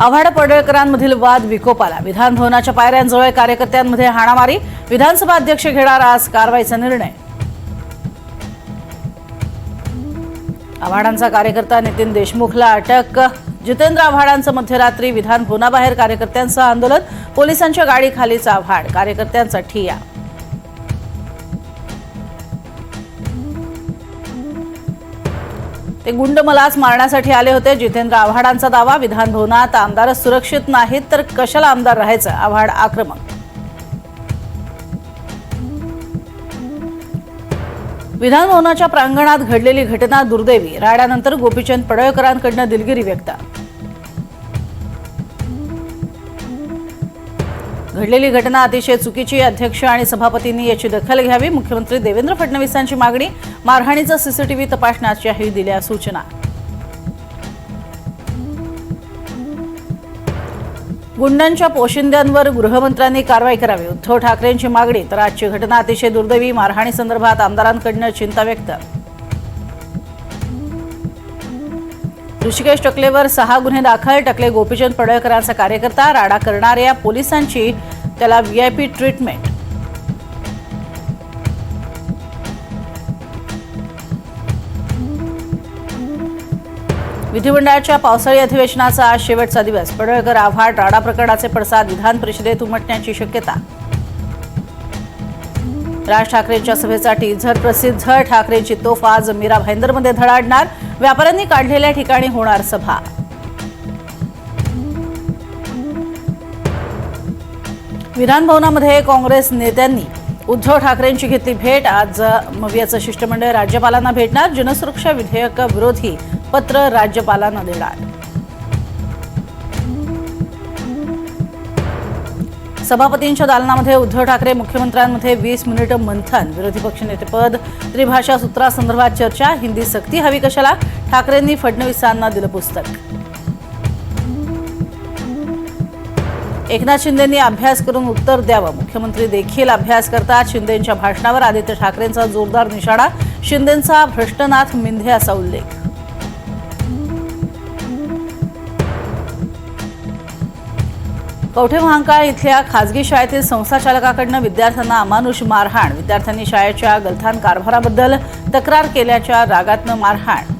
आव्हाड पडळकरांमधील वाद विकोपाला. विधानभवनाच्या पायऱ्यांजवळ कार्यकर्त्यांमध्ये हाणामारी. विधानसभा अध्यक्ष घेणार आज कारवाईचा निर्णय. आव्हाडांचा कार्यकर्ता नितीन देशमुखला अटक. जितेंद्र आव्हाडांचं मध्यरात्री विधान भवनाबाहेर कार्यकर्त्यांचं आंदोलन. पोलिसांच्या गाडीखालीचं आव्हाड. कार्यकर्त्यांचा ठिया. ते गुंड मलाच मारण्यासाठी आले होते. जितेंद्र आव्हाडांचा दावा विधान भवनात आमदारच सुरक्षित नाहीत तर कशाला आमदार राहायचं? आव्हाड आक्रमक. विधानभवनाच्या प्रांगणात घडलेली घटना दुर्दैवी. राड्यानंतर गोपीचंद पडळकरांकडनं दिलगिरी व्यक्त. घडलेली घटना अतिशय चुकीची अध्यक्ष आणि सभापतींनी याची दखल घ्यावी. मुख्यमंत्री देवेंद्र फडणवीसांची मागणी मारहाणीचा सीसीटीव्ही तपासण्याच्याही दिल्या सूचना. गुंडांच्या पोशिंद्यांवर गृहमंत्र्यांनी कारवाई करावी. उद्धव ठाकरेंची मागणी तर आजची घटना अतिशय दुर्दैवी मारहाणी संदर्भात आमदारांकडनं चिंता व्यक्त ऋषिकेश टकलेवर सहा गुन्हे दाखल टकले गोपीचंद पडळकरांचा कार्यकर्ता राडा करणाऱ्या पोलिसांची त्याला व्हीआयपी ट्रीटमेंट विधिमंडळाच्या पावसाळी अधिवेशनाचा आज शेवटचा दिवस. पडळकर आव्हाड राडा प्रकरणाचे पडसाद विधान परिषदेत उमटण्याची शक्यता राज ठाकरेंच्या सभेसाठी झट प्रसिद्ध ठाकरेंची तोफ आज मीरा भाईंदरमध्ये धडाडणार. व्यापाऱ्यांनी काढलेल्या ठिकाणी होणार सभा. विधानभवनामध्ये काँग्रेस नेत्यांनी उद्धव ठाकरेंची घेतली भेट. आज मवियाचं शिष्टमंडळ राज्यपालांना भेटणार. जनसुरक्षा विधेयक विरोधी पत्र राज्यपालांना देणार. सभापतींच्या दालनामध्ये उद्धव ठाकरे मुख्यमंत्र्यांमध्ये वीस मिनिटं मंथन. विरोधी पक्षनेतेपद त्रिभाषा सूत्रासंदर्भात चर्चा हिंदी सक्ती हवी कशाला? ठाकरेंनी फडणवीसांना दिलं पुस्तक. एकनाथ शिंदेंनी अभ्यास करून उत्तर द्यावं. मुख्यमंत्री देखील अभ्यास करतात. शिंदेंच्या भाषणावर आदित्य ठाकरेंचा जोरदार निशाणा. शिंदेंचा भ्रष्टनाथ मिंधे असा उल्लेख. कवठे महांकाळ इथल्या खासगी शाळेतील संस्थाचालकाकडनं विद्यार्थ्यांना अमानुष मारहाण. विद्यार्थ्यांनी शाळेच्या गलथान कारभाराबद्दल तक्रार केल्याच्या रागातनं मारहाण.